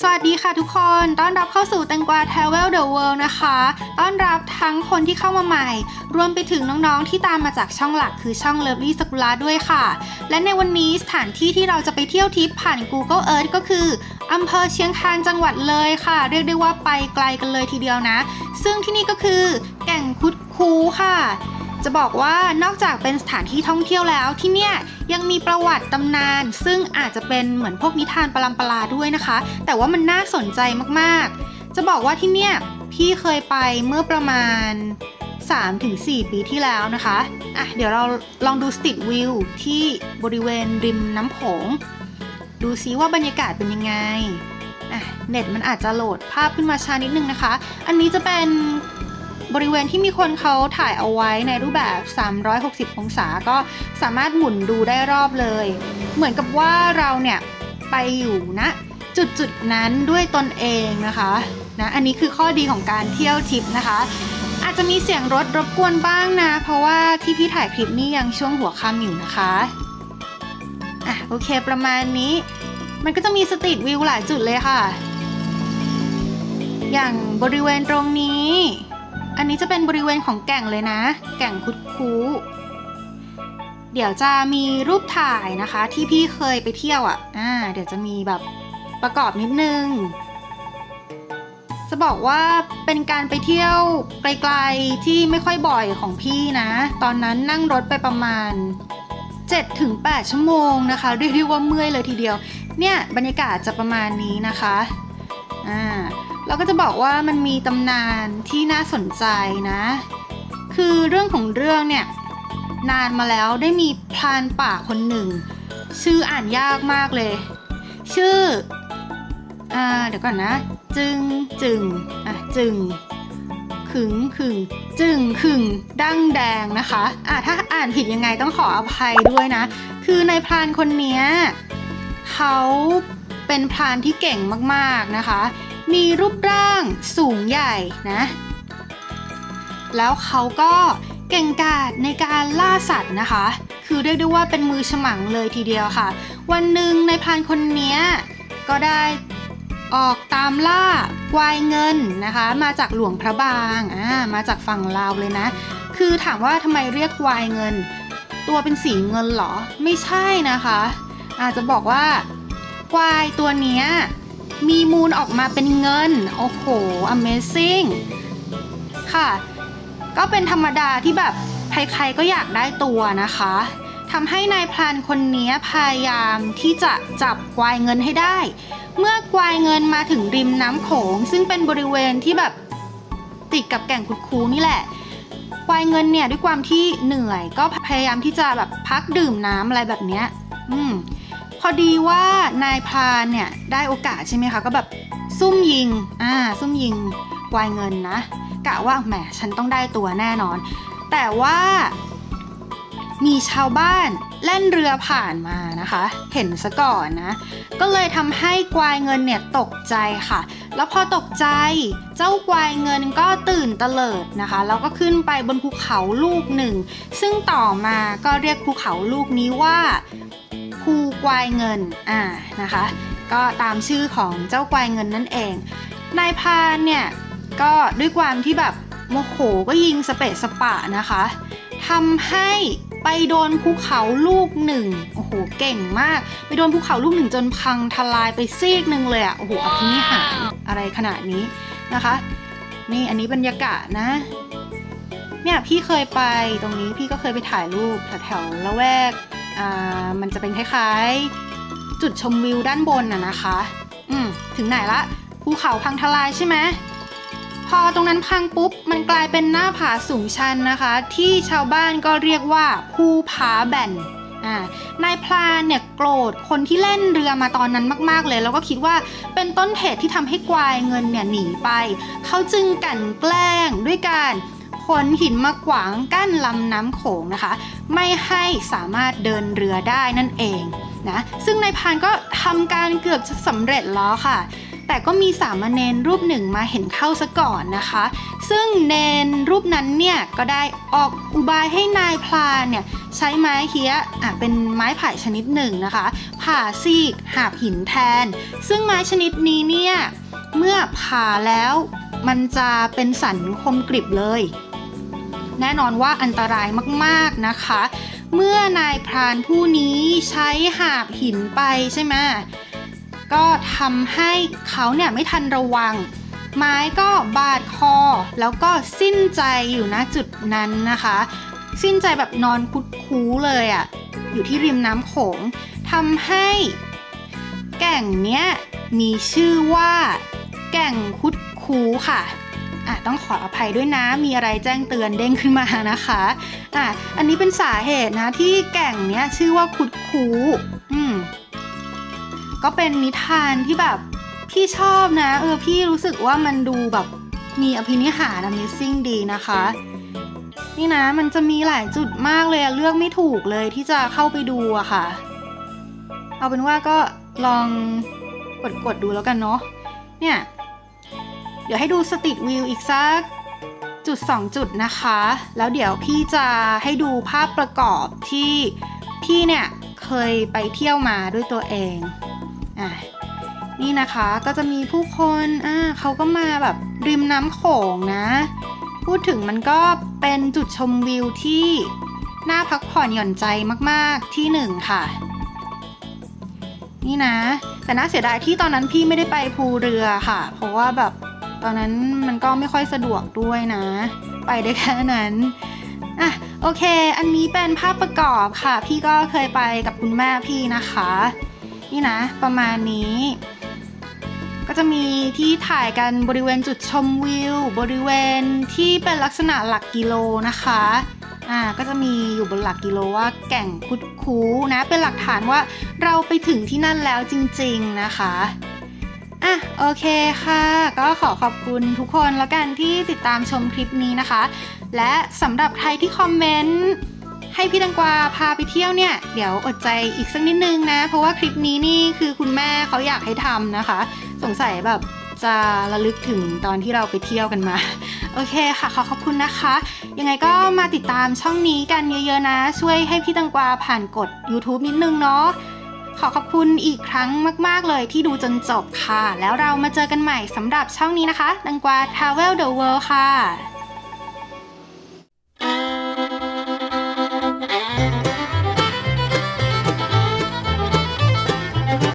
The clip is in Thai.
สวัสดีค่ะทุกคน ต้อนรับเข้าสู่แตงกวา Travel the World นะคะ ต้อนรับทั้งคนที่เข้ามาใหม่ รวมไปถึงน้องๆ ที่ตามมาจากช่องหลักคือช่อง Lovely Sakura ด้วยค่ะ และในวันนี้สถานที่ที่เราจะไปเที่ยวทิปผ่าน Google Earth ก็คืออำเภอเชียงคานจังหวัดเลยค่ะ เรียกได้ว่าไปไกลกันเลยทีเดียวนะ ซึ่งที่นี่ก็คือแก่งคุดคูค่ะ จะบอกว่านอกจากเป็นสถานที่ท่องเที่ยวแล้วที่เนี่ยยังมีประวัติตำนาน ซึ่งอาจจะเป็นเหมือนพวกนิทานปรัมปราด้วยนะคะ แต่ว่ามันน่าสนใจมากๆ จะบอกว่าที่เนี่ยพี่เคยไปเมื่อประมาณ 3-4 ปีที่แล้วนะคะอะเดี๋ยวเราลองดูสตรีทวิวที่บริเวณริมน้ำโขง ดูซิว่าบรรยากาศเป็นยังไงอะเน็ตมันอาจจะโหลดภาพขึ้นมาช้านิดนึงนะคะ อันนี้จะเป็น บริเวณที่มีคนเขาถ่ายเอาไว้ในรูปแบบ 360 องศาก็สามารถหมุนดูได้รอบเลย เหมือนกับว่าเราเนี่ยไปอยู่ณจุดจุดนั้นด้วยตนเองนะคะนะอันนี้คือข้อดีของการเที่ยวทริปนะคะ อาจจะมีเสียงรถรบกวนบ้างนะ เพราะว่าที่พี่ถ่ายคลิปนี้ยังช่วงหัวค่ำอยู่นะคะอะโอเคประมาณนี้ มันก็จะมีสตรีทวิวหลายจุดเลยค่ะ อย่างบริเวณตรงนี้ อันนี้จะเป็นบริเวณของแก่งเลยนะ แก่งคุดคูเดี๋ยวจะมีรูปถ่ายนะคะที่พี่เคยไปเที่ยวอะ่ะอ่าเดี๋ยวจะมีแบบประกอบนิดนึง จะบอกว่าเป็นการไปเที่ยวไกลๆที่ไม่ค่อยบ่อยของพี่นะ ตอนนั้นนั่งรถไปประมาณ 7-8 ชั่วโมงนะคะเรียกได้ว่าเมื่อยเลยทีเดียว เนี่ยบรรยากาศจะประมาณนี้นะคะอ่า เราก็จะบอกว่ามันมีตำนานที่น่าสนใจนะ คือเรื่องของเรื่องเนี่ยนานมาแล้วได้มีพรานป่าคนหนึ่ง ชื่ออ่านยากมากเลย ชื่ออ่าเดี๋ยวก่อนนะ จึงจึงอะจึงขึงขึงจึงขึงดั้งแดงนะคะอะถ้าอ่านผิดยังไงต้องขออภัยด้วยนะ คือในพรานคนนี้เขาเป็นพรานที่เก่งมากๆนะคะ มีรูปร่างสูงใหญ่นะ แล้วเขาก็เก่งกาจในการล่าสัตว์นะคะ คือเรียกได้ว่าเป็นมือฉมังเลยทีเดียวค่ะ วันหนึ่งในพรานคนเนี้ยก็ได้ออกตามล่ากวายเงินนะคะ มาจากหลวงพระบางอ่ามาจากฝั่งลาวเลยนะ คือถามว่าทำไมเรียกควายเงิน ตัวเป็นสีเงินเหรอ ไม่ใช่นะคะ อาจจะบอกว่าควายตัวเนี้ย มีมูลออกมาเป็นเงิน โอ้โห Amazing ค่ะ ก็เป็นธรรมดาที่แบบใครๆก็อยากได้ตัวนะคะทำให้นายพรานคนนี้พยายามที่จะจับควายเงินให้ได้ เมื่อควายเงินมาถึงริมน้ำโขง ซึ่งเป็นบริเวณที่แบบติดกับแก่งคุดคูนี่แหละควายเงินเนี่ยด้วยความที่เหนื่อยก็พยายามที่จะแบบพักดื่มน้ำอะไรแบบเนี้ย อืม พอดีว่านายพรานเนี่ยได้โอกาสใช่ไหมคะ ก็แบบซุ่มยิง อ่า ซุ่มยิงควายเงินนะ กะว่าแหมฉันต้องได้ตัวแน่นอน แต่ว่ามีชาวบ้านแล่นเรือผ่านมานะคะ เห็นซะก่อนนะ ก็เลยทำให้ควายเงินเนี่ยตกใจค่ะ แล้วพอตกใจเจ้าควายเงินก็ตื่นเตลิดนะคะ แล้วก็ขึ้นไปบนภูเขาลูกหนึ่ง ซึ่งต่อมาก็เรียกภูเขาลูกนี้ว่า ภูควายเงินอ่านะคะ ก็ตามชื่อของเจ้าควายเงินนั่นเอง นายพานเนี่ยก็ด้วยความที่แบบโมโหก็ยิงสเปะสปะนะคะทำให้ไปโดนภูเขาลูกหนึ่งโอ้โหเก่งมาก ไปโดนภูเขาลูกหนึ่งจนพังทลายไปซีกหนึ่งเลยอะโอ้โหอภินิหารอะไรขนาดนี้นะคะ นี่อันนี้บรรยากาศนะเนี่ยพี่เคยไปตรงนี้พี่ก็เคยไปถ่ายรูปแถวๆละแวก มันจะเป็นคล้ายๆ จุดชมวิวด้านบนน่ะนะคะ อืมถึงไหนละภูเขาพังทลายใช่ไหมพอตรงนั้นพังปุ๊บ มันกลายเป็นหน้าผาสูงชันนะคะ ที่ชาวบ้านก็เรียกว่าภูผาแบนอ่านายพรานเนี่ยโกรธคนที่เล่นเรือมาตอนนั้นมากๆเลย แล้วก็คิดว่าเป็นต้นเหตุที่ทำให้ควายเงินเนี่ยหนีไป เขาจึงกั่นแกล้งด้วยการ ขนหินมาขวางกั้นลำน้ำโขงนะคะ ไม่ให้สามารถเดินเรือได้นั่นเองนะซึ่งนายพานก็ทำการเกือบจะสำเร็จแล้วค่ะ แต่ก็มีสามเณรรูปหนึ่งมาเห็นเข้าซะก่อนนะคะ ซึ่งเนนรูปนั้นเนี่ยก็ได้ออกอุบายให้นายพลานเนี่ยใช้ไม้เฮียอะเป็นไม้ไผ่ชนิดหนึ่งนะคะ ผ่าซีกหาบหินแทน ซึ่งไม้ชนิดนี้เนี่ยเมื่อผ่าแล้วมันจะเป็นสันคมกริบเลย แน่นอนว่าอันตรายมากๆนะคะ เมื่อนายพรานผู้นี้ใช้หาบหินไปใช่ไหมก็ทำให้เขาเนี่ยไม่ทันระวัง ไม้ก็บาดคอ แล้วก็สิ้นใจอยู่ณจุดนั้นนะคะ สิ้นใจแบบนอนคุดคูเลยอะ่ะอยู่ที่ริมน้ำโขงทำให้แก่งเนี้ยมีชื่อว่า แก่งคุดคูค่ะ อะต้องขออภัยด้วยนะ มีอะไรแจ้งเตือนเด้งขึ้นมานะคะอะอันนี้เป็นสาเหตุนะที่แก่งเนี้ยชื่อว่าคุดคูอืมก็เป็นนิทานที่แบบพี่ชอบนะ เออพี่รู้สึกว่ามันดูแบบมีอภินิหาร Amazing ดีนะคะ นี่นะมันจะมีหลายจุดมากเลยเลือกไม่ถูกเลยที่จะเข้าไปดูอะค่ะ เอาเป็นว่าก็ลองกดกดๆดูแล้วกันเนาะเนี่ย เดี๋ยวให้ดูสติกวิวอีกสักจุด 2 จุดนะคะ แล้วเดี๋ยวพี่จะให้ดูภาพประกอบที่พี่เนี่ยเคยไปเที่ยวมาด้วยตัวเองอะนี่นะคะก็จะมีผู้คนอ่าเขาก็มาแบบริมน้ำโขงนะ พูดถึงมันก็เป็นจุดชมวิวที่น่าพักผ่อนหย่อนใจมากๆที่หนึ่งค่ะ นี่นะ แต่น่าเสียดายที่ตอนนั้นพี่ไม่ได้ไปภูเรือค่ะ เพราะว่าแบบ ตอนนั้นมันก็ไม่ค่อยสะดวกด้วยนะ ไปได้แค่นั้นอะโอเค อันนี้เป็นภาพประกอบค่ะ พี่ก็เคยไปกับคุณแม่พี่นะคะ นี่นะ ประมาณนี้ ก็จะมีที่ถ่ายกันบริเวณจุดชมวิว บริเวณที่เป็นลักษณะหลักกิโลนะคะอ่าก็จะมีอยู่บนหลักกิโลว่าแก่งคุดคูนะ เป็นหลักฐานว่าเราไปถึงที่นั่นแล้วจริง ๆนะคะ อะโอเคค่ะ ก็ขอขอบคุณทุกคนแล้วกันที่ติดตามชมคลิปนี้นะคะ และสำหรับใครที่คอมเมนต์ให้พี่ตังกวาพาไปเที่ยวเนี่ย เดี๋ยวอดใจอีกสักนิดนึงนะ เพราะว่าคลิปนี้นี่คือคุณแม่เขาอยากให้ทำนะคะ สงสัยแบบจะระลึกถึงตอนที่เราไปเที่ยวกันมา โอเคค่ะ ขอขอบคุณนะคะ ยังไงก็มาติดตามช่องนี้กันเยอะๆนะ ช่วยให้พี่ตังกวาผ่านกด YouTube นิดนึงเนาะ ขอขอบคุณอีกครั้งมาก ๆ เลยที่ดูจนจบค่ะ แล้วเรามาเจอกันใหม่สำหรับช่องนี้นะคะ ดังกวา Travel the World ค่ะ